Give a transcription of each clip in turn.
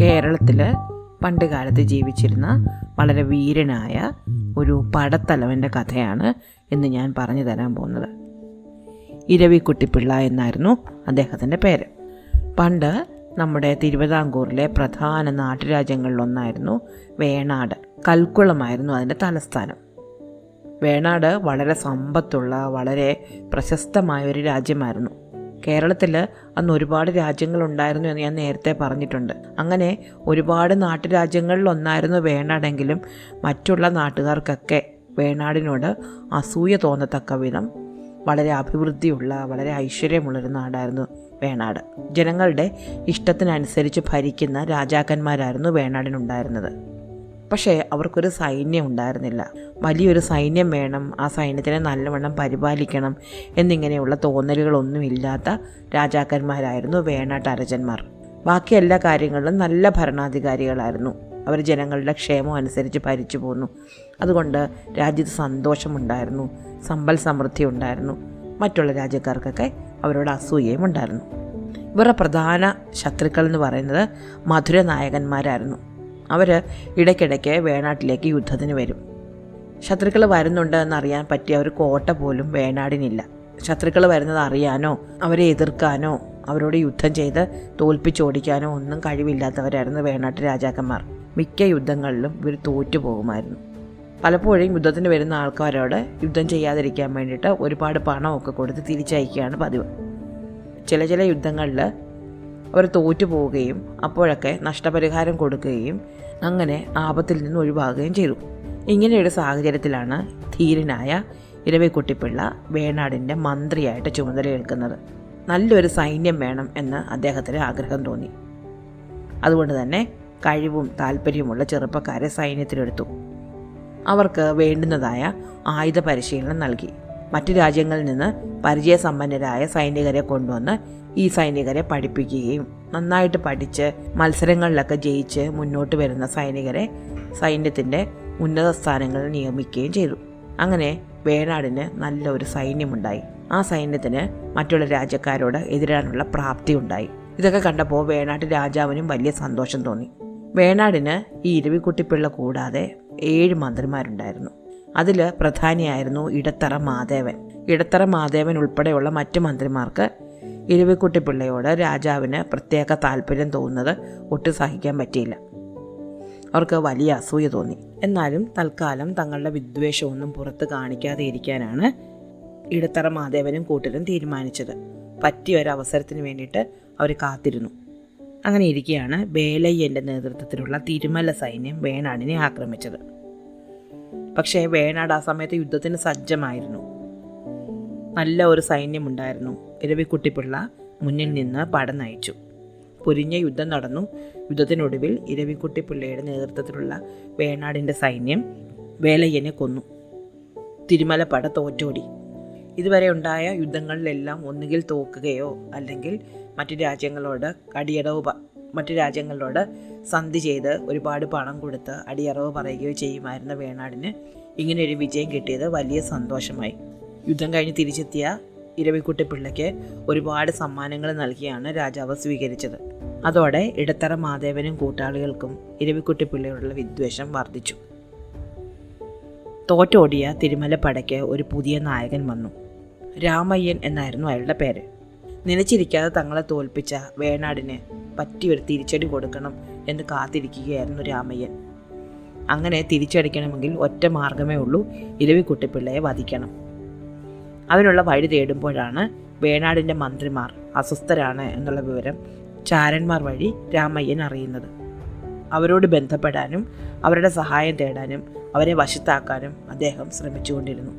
കേരളത്തിൽ പണ്ട് കാലത്ത് ജീവിച്ചിരുന്ന വളരെ വീരനായ ഒരു പടത്തലവന്റെ കഥയാണ് എന്ന് ഞാൻ പറഞ്ഞു തരാൻ പോകുന്നത്. ഇരവിക്കുട്ടിപ്പിള്ള എന്നായിരുന്നു അദ്ദേഹത്തിന്റെ പേര്. പണ്ട് നമ്മുടെ തിരുവിതാംകൂറിലെ പ്രധാന നാട്ടുരാജ്യങ്ങളിലൊന്നായിരുന്നു വേണാട്. കൽക്കുളമായിരുന്നു അതിന്റെ തലസ്ഥാനം. വേണാട് വളരെ സമ്പത്തുള്ള വളരെ പ്രശസ്തമായ ഒരു രാജ്യമായിരുന്നു. കേരളത്തിൽ അന്ന് ഒരുപാട് രാജ്യങ്ങളുണ്ടായിരുന്നു എന്ന് ഞാൻ നേരത്തെ പറഞ്ഞിട്ടുണ്ട്. അങ്ങനെ ഒരുപാട് നാട്ടുരാജ്യങ്ങളിലൊന്നായിരുന്നു വേണാടെങ്കിലും മറ്റുള്ള നാട്ടുകാർക്കൊക്കെ വേണാടിനോട് അസൂയ തോന്നത്തക്ക വിധം വളരെ അഭിവൃദ്ധിയുള്ള വളരെ ഐശ്വര്യമുള്ളൊരു നാടായിരുന്നു വേണാട്. ജനങ്ങളുടെ ഇഷ്ടത്തിനനുസരിച്ച് ഭരിക്കുന്ന രാജാക്കന്മാരായിരുന്നു വേണാടിനുണ്ടായിരുന്നത്. പക്ഷേ അവർക്കൊരു സൈന്യം ഉണ്ടായിരുന്നില്ല. വലിയൊരു സൈന്യം വേണം ആ സൈന്യത്തിനെ നല്ലവണ്ണം പരിപാലിക്കണം എന്നിങ്ങനെയുള്ള തോന്നലുകളൊന്നുമില്ലാത്ത രാജാക്കന്മാരായിരുന്നു വേണാട്ട് അരജന്മാർ ബാക്കി എല്ലാ കാര്യങ്ങളിലും നല്ല ഭരണാധികാരികളായിരുന്നു. അവർ ജനങ്ങളുടെ ക്ഷേമം അനുസരിച്ച് ഭരിച്ചു പോന്നു. അതുകൊണ്ട് രാജ്യത്ത് സന്തോഷമുണ്ടായിരുന്നു സമ്പൽ സമൃദ്ധി ഉണ്ടായിരുന്നു. മറ്റുള്ള രാജ്യക്കാർക്കൊക്കെ അവരോട് അസൂയയും ഉണ്ടായിരുന്നു. ഇവരുടെ പ്രധാന ശത്രുക്കൾ എന്ന് പറയുന്നത് മധുര നായകന്മാരായിരുന്നു അവർ ഇടയ്ക്കിടയ്ക്ക് വേണാട്ടിലേക്ക് യുദ്ധത്തിന് വരും. ശത്രുക്കൾ വരുന്നുണ്ട് എന്നറിയാൻ പറ്റിയ ഒരു കോട്ട പോലും വേണാടിനില്ല. ശത്രുക്കൾ വരുന്നത് അറിയാനോ അവരെ എതിർക്കാനോ അവരോട് യുദ്ധം ചെയ്ത് തോൽപ്പിച്ചോടിക്കാനോ ഒന്നും കഴിവില്ലാത്തവരായിരുന്നു വേണാട്ട് രാജാക്കന്മാർ. മിക്ക യുദ്ധങ്ങളിലും ഇവർ തോറ്റു പോകുമായിരുന്നു പലപ്പോഴും യുദ്ധത്തിന് വരുന്ന ആൾക്കാരോട് യുദ്ധം ചെയ്യാതിരിക്കാൻ വേണ്ടിയിട്ട് ഒരുപാട് പണമൊക്കെ കൊടുത്ത് തിരിച്ചയക്കുകയാണ് പതിവ്. ചില ചില യുദ്ധങ്ങളിൽ അവർ തോറ്റു പോവുകയും അപ്പോഴൊക്കെ നഷ്ടപരിഹാരം കൊടുക്കുകയും അങ്ങനെ ആപത്തിൽ നിന്ന് ഒഴിവാകുകയും ചെയ്തു. ഇങ്ങനെയൊരു സാഹചര്യത്തിലാണ് ധീരനായ ഇരവിക്കുട്ടിപ്പിള്ള വേണാടിന്റെ മന്ത്രിയായിട്ട് ചുമതലയേൽക്കുന്നത്. നല്ലൊരു സൈന്യം വേണം എന്ന് അദ്ദേഹത്തിന് ആഗ്രഹം തോന്നി. അതുകൊണ്ട് തന്നെ കഴിവും താല്പര്യവുമുള്ള ചെറുപ്പക്കാരെ സൈന്യത്തിലെടുത്തു. അവർക്ക് വേണ്ടുന്നതായ ആയുധ പരിശീലനം നൽകി. മറ്റു രാജ്യങ്ങളിൽ നിന്ന് പരിചയസമ്പന്നരായ സൈനികരെ കൊണ്ടുവന്ന് ഈ സൈനികരെ പഠിപ്പിക്കുകയും നന്നായിട്ട് പഠിച്ച് മത്സരങ്ങളിലൊക്കെ ജയിച്ച് മുന്നോട്ട് വരുന്ന സൈനികരെ സൈന്യത്തിന്റെ ഉന്നത സ്ഥാനങ്ങളിൽ നിയമിക്കുകയും ചെയ്തു. അങ്ങനെ വേണാടിന് നല്ലൊരു സൈന്യമുണ്ടായി. ആ സൈന്യത്തിന് മറ്റുള്ള രാജ്യക്കാരോട് എതിരാനുള്ള പ്രാപ്തി ഉണ്ടായി. ഇതൊക്കെ കണ്ടപ്പോൾ വേണാട്ട് രാജാവിനും വലിയ സന്തോഷം തോന്നി. വേണാടിന് ഈ ഇരവിക്കുട്ടിപ്പിള്ള കൂടാതെ ഏഴ് മന്ത്രിമാരുണ്ടായിരുന്നു. അതിൽ പ്രധാനിയായിരുന്നു ഇടത്തറ മാധേവൻ. ഇടത്തറ മാധേവൻ ഉൾപ്പെടെയുള്ള മറ്റു മന്ത്രിമാർക്ക് ഇരവിക്കുട്ടിപ്പിള്ളയോട് രാജാവിന് പ്രത്യേക താല്പര്യം തോന്നുന്നത് ഒട്ടും സഹിക്കാൻ പറ്റിയില്ല. അവർക്ക് വലിയ അസൂയ തോന്നി. എന്നാലും തൽക്കാലം തങ്ങളുടെ വിദ്വേഷമൊന്നും പുറത്ത് കാണിക്കാതെ ഇരിക്കാനാണ് ഇടത്തറ മാധേവനും കൂട്ടരും തീരുമാനിച്ചത്. പറ്റിയ ഒരു അവസരത്തിന് വേണ്ടിയിട്ട് അവർ കാത്തിരുന്നു. അങ്ങനെ ഇരിക്കെയാണ് വേലയ്യന്റെ നേതൃത്വത്തിലുള്ള തിരുമല സൈന്യം വേണാടിനെ ആക്രമിച്ചത്. പക്ഷേ വേണാട് ആ സമയത്ത് യുദ്ധത്തിന് സജ്ജമായിരുന്നു. നല്ല ഒരു സൈന്യമുണ്ടായിരുന്നു. ഇരവിക്കുട്ടിപ്പിള്ള മുന്നിൽ നിന്ന് പട നയിച്ചു. പൊരിഞ്ഞ യുദ്ധം നടന്നു. യുദ്ധത്തിനൊടുവിൽ ഇരവിക്കുട്ടിപ്പിള്ളയുടെ നേതൃത്വത്തിലുള്ള വേണാടിന്റെ സൈന്യം വേലയ്യനെ കൊന്നു. തിരുമല പട തോറ്റോടി. ഇതുവരെ ഉണ്ടായ യുദ്ധങ്ങളിലെല്ലാം ഒന്നുകിൽ തോക്കുകയോ അല്ലെങ്കിൽ മറ്റു രാജ്യങ്ങളോട് അടിയറവ് പ- മറ്റു രാജ്യങ്ങളോട് സന്ധി ചെയ്ത് ഒരുപാട് പണം കൊടുത്ത് അടിയറവ് പറയുകയോ ചെയ്യുമായിരുന്ന വേണാടിന് ഇങ്ങനെ ഒരു വിജയം കിട്ടിയത് വലിയ സന്തോഷമായി. യുദ്ധം കഴിഞ്ഞ് തിരിച്ചെത്തിയ ഇരവിക്കുട്ടി പിള്ളയ്ക്ക് ഒരുപാട് സമ്മാനങ്ങൾ നൽകിയാണ് രാജാവ് സ്വീകരിച്ചത്. അതോടെ ഇടത്തറ മാധേവനും കൂട്ടാളികൾക്കും ഇരവിക്കുട്ടി പിള്ളയോടുള്ള വിദ്വേഷം വർദ്ധിച്ചു. തോറ്റോടിയ തിരുമല പടയ്ക്ക് ഒരു പുതിയ നായകൻ വന്നു. രാമയ്യൻ എന്നായിരുന്നു അയാളുടെ പേര്. നനച്ചിരിക്കാതെ തങ്ങളെ തോൽപ്പിച്ച വേണാടിന് പറ്റിയൊരു തിരിച്ചടി കൊടുക്കണം എന്ന് കാത്തിരിക്കുകയായിരുന്നു രാമയ്യൻ. അങ്ങനെ തിരിച്ചടിക്കണമെങ്കിൽ ഒറ്റ മാർഗമേ ഉള്ളൂ ഇരവിക്കുട്ടിപ്പിള്ളയെ വധിക്കണം. അവനുള്ള വഴി തേടുമ്പോഴാണ് വേണാടിന്റെ മന്ത്രിമാർ അസ്വസ്ഥരാണ് എന്നുള്ള വിവരം ചാരന്മാർ വഴി രാമയ്യൻ അറിയുന്നത്. അവരോട് ബന്ധപ്പെടാനും അവരുടെ സഹായം തേടാനും അവരെ വശത്താക്കാനും അദ്ദേഹം ശ്രമിച്ചുകൊണ്ടിരുന്നു.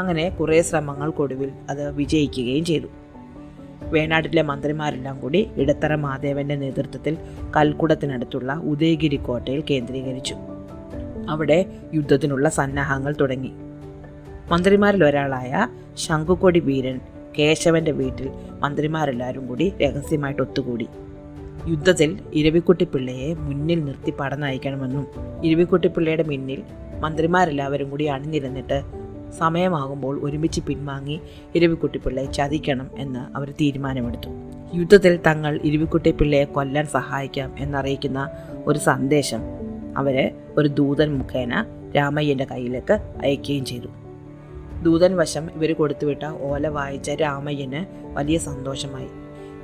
അങ്ങനെ കുറേ ശ്രമങ്ങൾക്കൊടുവിൽ അത് വിജയിക്കുകയും ചെയ്തു. വേണാട്ടിലെ മന്ത്രിമാരെല്ലാം കൂടി ഇടത്തറ മാധേവന്റെ നേതൃത്വത്തിൽ കൽക്കുടത്തിനടുത്തുള്ള ഉദയഗിരി കോട്ടയിൽ കേന്ദ്രീകരിച്ചു. അവിടെ യുദ്ധത്തിനുള്ള സന്നാഹങ്ങൾ തുടങ്ങി. മന്ത്രിമാരിൽ ഒരാളായ ശംഖുക്കൊടി വീരൻ കേശവന്റെ വീട്ടിൽ മന്ത്രിമാരെല്ലാവരും കൂടി രഹസ്യമായിട്ട് ഒത്തുകൂടി. യുദ്ധത്തിൽ ഇരവിക്കുട്ടി പിള്ളയെ മുന്നിൽ നിർത്തി പട നയിക്കണമെന്നും ഇരവിക്കുട്ടി പിള്ളയുടെ മുന്നിൽ മന്ത്രിമാരെല്ലാവരും കൂടി അണിനിരന്നിട്ട് സമയമാകുമ്പോൾ ഒരുമിച്ച് പിൻവാങ്ങി ഇരവിക്കുട്ടിപ്പിള്ളയെ ചതിക്കണം എന്ന് അവർ തീരുമാനമെടുത്തു. യുദ്ധത്തിൽ തങ്ങൾ ഇരുവിക്കുട്ടി പിള്ളയെ കൊല്ലാൻ സഹായിക്കാം എന്നറിയിക്കുന്ന ഒരു സന്ദേശം അവരെ ഒരു ദൂതൻ മുഖേന രാമയ്യന്റെ കയ്യിലേക്ക് അയക്കുകയും ചെയ്തു. ദൂതൻ വശം ഇവർ കൊടുത്തുവിട്ട ഓല വായിച്ച രാമയ്യന് വലിയ സന്തോഷമായി.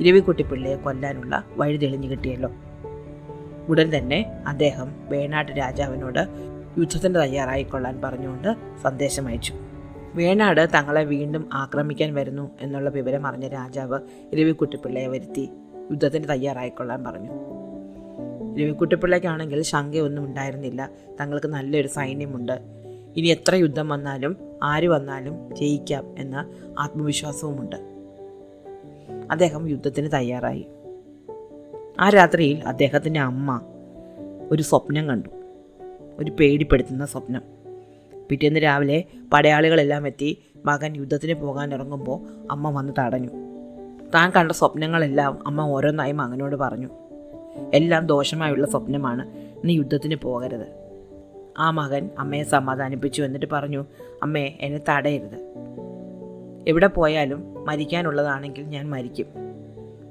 ഇരവിക്കുട്ടിപ്പിള്ളയെ കൊല്ലാനുള്ള വഴി തെളിഞ്ഞു കിട്ടിയല്ലോ. ഉടൻ തന്നെ അദ്ദേഹം വേണാട്ട് രാജാവിനോട് യുദ്ധത്തിന് തയ്യാറായിക്കൊള്ളാൻ പറഞ്ഞുകൊണ്ട് സന്ദേശം അയച്ചു. വേണാട് തങ്ങളെ വീണ്ടും ആക്രമിക്കാൻ വരുന്നു എന്നുള്ള വിവരം അറിഞ്ഞ രാജാവ് ഇരവിക്കുട്ടിപ്പിള്ളയെ വരുത്തി യുദ്ധത്തിന് തയ്യാറായിക്കൊള്ളാൻ പറഞ്ഞു. ഇരവിക്കുട്ടിപ്പിള്ളയ്ക്കാണെങ്കിൽ ശങ്കയൊന്നും ഉണ്ടായിരുന്നില്ല. തങ്ങൾക്ക് നല്ലൊരു സൈന്യമുണ്ട്. ഇനി എത്ര യുദ്ധം വന്നാലും ആര് വന്നാലും ജയിക്കാം എന്ന ആത്മവിശ്വാസവുമുണ്ട്. അദ്ദേഹം യുദ്ധത്തിന് തയ്യാറായി. ആ രാത്രിയിൽ അദ്ദേഹത്തിന്റെ അമ്മ ഒരു സ്വപ്നം കണ്ടു. ഒരു പേടിപ്പെടുത്തുന്ന സ്വപ്നം. പിറ്റേന്ന് രാവിലെ പടയാളികളെല്ലാം എത്തി മകൻ യുദ്ധത്തിന് പോകാൻ ഇറങ്ങുമ്പോൾ അമ്മ വന്ന് തടഞ്ഞു. താൻ കണ്ട സ്വപ്നങ്ങളെല്ലാം അമ്മ ഓരോന്നായി മകനോട് പറഞ്ഞു. എല്ലാം ദോഷമായുള്ള സ്വപ്നമാണ് നീ യുദ്ധത്തിന് പോകരുത്. ആ മകൻ അമ്മയെ സമാധാനിപ്പിച്ചു എന്നിട്ട് പറഞ്ഞു അമ്മേ എന്നെ തടയരുത്. എവിടെ പോയാലും മരിക്കാനുള്ളതാണെങ്കിൽ ഞാൻ മരിക്കും.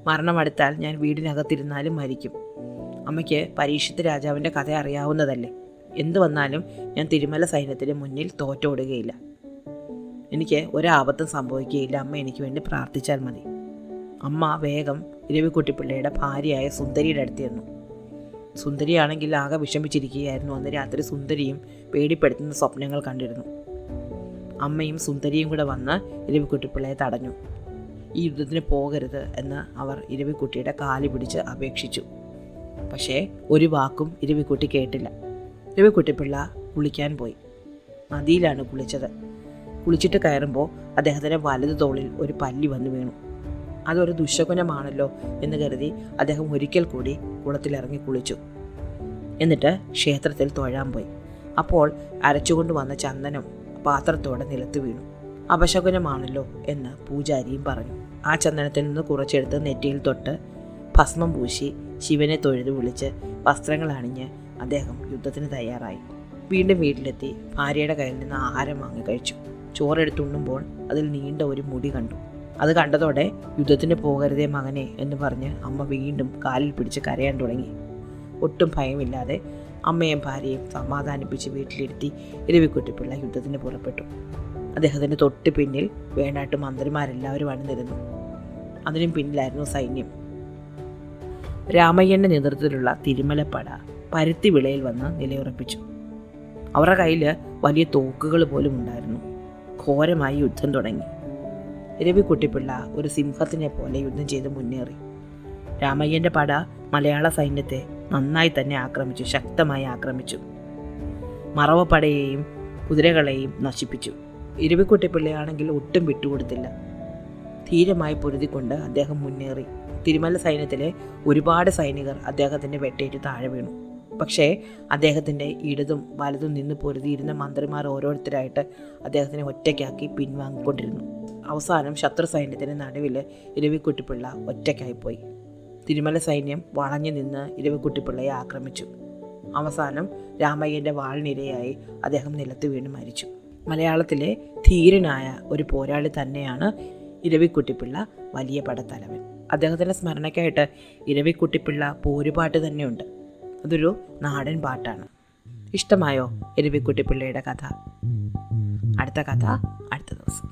മരണമടുത്താൽ ഞാൻ വീടിനകത്തിരുന്നാലും മരിക്കും. അമ്മയ്ക്ക് പരീക്ഷത്ത് രാജാവിന്റെ കഥ അറിയാവുന്നതല്ലേ? എന്തു വന്നാലും ഞാൻ തിരുമല സൈന്യത്തിന് മുന്നിൽ തോറ്റോടുകയില്ല. എനിക്ക് ഒരാപത്തും സംഭവിക്കുകയില്ല. അമ്മ എനിക്ക് വേണ്ടി പ്രാർത്ഥിച്ചാൽ മതി. അമ്മ വേഗം ഇരവിക്കുട്ടിപ്പിള്ളയുടെ ഭാര്യയായ സുന്ദരിയുടെ അടുത്ത് ചെന്നു. സുന്ദരിയാണെങ്കിൽ ആകെ വിഷമിച്ചിരിക്കുകയായിരുന്നു. അന്ന് രാത്രി സുന്ദരിയും പേടിപ്പെടുത്തുന്ന സ്വപ്നങ്ങൾ കണ്ടിരുന്നു. അമ്മയും സുന്ദരിയും കൂടെ വന്ന് ഇരവിക്കുട്ടിപ്പിള്ളയെ തടഞ്ഞു. ഈ യുദ്ധത്തിന് പോകരുത് എന്ന് അവർ ഇരവിക്കുട്ടിയുടെ കാലി പിടിച്ച് അപേക്ഷിച്ചു. പക്ഷേ ഒരു വാക്കും ഇരവിക്കുട്ടി കേട്ടില്ല. ഇരവിക്കുട്ടിപ്പിള്ള കുളിക്കാൻ പോയി. നദിയിലാണ് കുളിച്ചത്. കുളിച്ചിട്ട് കയറുമ്പോൾ അദ്ദേഹത്തിന്റെ വലതു തോളിൽ ഒരു പല്ലി വന്നു വീണു. അതൊരു ദുശകുനമാണല്ലോ എന്ന് കരുതി അദ്ദേഹം ഒരിക്കൽ കൂടി കുളത്തിലിറങ്ങി കുളിച്ചു. എന്നിട്ട് ക്ഷേത്രത്തിൽ തൊഴാൻ പോയി. അപ്പോൾ അരച്ചുകൊണ്ട് വന്ന ചന്ദനം പാത്രത്തോടെ നിലത്ത് വീണു. അപശകുനമാണല്ലോ എന്ന് പൂജാരിയും പറഞ്ഞു. ആ ചന്ദനത്തിൽ നിന്ന് കുറച്ചെടുത്ത് നെറ്റിയിൽ തൊട്ട് ഭസ്മം പൂശി ശിവനെ തൊഴുത് വിളിച്ച് വസ്ത്രങ്ങൾ അണിഞ്ഞ് അദ്ദേഹം യുദ്ധത്തിന് തയ്യാറായി. വീണ്ടും വീട്ടിലെത്തി. ഭാര്യയുടെ കയ്യിൽ നിന്ന് ആഹാരം വാങ്ങി കഴിച്ചു. ചോറെടുത്തുണ്ണുമ്പോൾ അതിൽ നീണ്ട ഒരു മുടി കണ്ടു. അത് കണ്ടതോടെ യുദ്ധത്തിന് പോകരുതേ മകനെ എന്ന് പറഞ്ഞ് അമ്മ വീണ്ടും കാലിൽ പിടിച്ച് കരയാൻ തുടങ്ങി. ഒട്ടും ഭയമില്ലാതെ അമ്മയും ഭാര്യയും സമാധാനിപ്പിച്ച് വീട്ടിലിരുത്തി ഇരവിക്കുട്ടിപ്പിള്ള യുദ്ധത്തിന് പുറപ്പെട്ടു. അദ്ദേഹത്തിന്റെ തൊട്ട് പിന്നിൽ വേണാട്ട് മന്ത്രിമാരെല്ലാവരും അണിനിരുന്നു. അതിനും പിന്നിലായിരുന്നു സൈന്യം. രാമയ്യന്റെ നേതൃത്വത്തിലുള്ള തിരുമലപ്പട പരുത്തി വിളയിൽ വന്ന് നിലയുറപ്പിച്ചു. അവരുടെ കയ്യിൽ വലിയ തോക്കുകൾ പോലും ഉണ്ടായിരുന്നു. ഘോരമായി യുദ്ധം തുടങ്ങി. രവിക്കുട്ടിപ്പിള്ള ഒരു സിംഹത്തിനെ പോലെ യുദ്ധം ചെയ്ത് മുന്നേറി. രാമയ്യന്റെ പട മലയാള സൈന്യത്തെ നന്നായി തന്നെ ആക്രമിച്ചു ശക്തമായി ആക്രമിച്ചു. മറവപ്പടയെയും കുതിരകളെയും നശിപ്പിച്ചു. ഇരവിക്കുട്ടിപ്പിള്ളയാണെങ്കിൽ ഒട്ടും വിട്ടുകൊടുത്തില്ല. ധീരമായി പൊരുതിക്കൊണ്ട് അദ്ദേഹം മുന്നേറി. തിരുമല സൈന്യത്തിലെ ഒരുപാട് സൈനികർ അദ്ദേഹത്തിന്റെ വെട്ടേറ്റ് താഴെ വീണു. പക്ഷേ അദ്ദേഹത്തിന്റെ ഇടതും വലതും നിന്ന് പൊരുതിയിരുന്ന മന്ത്രിമാർ ഓരോരുത്തരായിട്ട് അദ്ദേഹത്തിനെ ഒറ്റയ്ക്കാക്കി പിൻവാങ്ങിക്കൊണ്ടിരുന്നു. അവസാനം ശത്രു സൈന്യത്തിന് നടുവിൽ ഇരവിക്കുട്ടിപ്പിള്ള ഒറ്റയ്ക്കായിപ്പോയി. തിരുമല സൈന്യം വളഞ്ഞു നിന്ന് ഇരവിക്കുട്ടിപ്പിള്ളയെ ആക്രമിച്ചു. അവസാനം രാമയ്യന്റെ വാളിനിരയായി അദ്ദേഹം നിലത്ത് വീണ് മരിച്ചു. മലയാളത്തിലെ ധീരനായ ഒരു പോരാളി തന്നെയാണ് ഇരവിക്കുട്ടിപ്പിള്ള വലിയ പടത്തലവൻ. അദ്ദേഹത്തിന്റെ സ്മരണയ്ക്കായിട്ട് ഇരവിക്കുട്ടിപ്പിള്ള പോരുപാട്ട് തന്നെയുണ്ട്. അതൊരു നാടൻ പാട്ടാണ്. ഇഷ്ടമായോ എരുവിക്കുട്ടിപ്പിള്ളയുടെ കഥ? അടുത്ത കഥ അടുത്ത ദിവസം.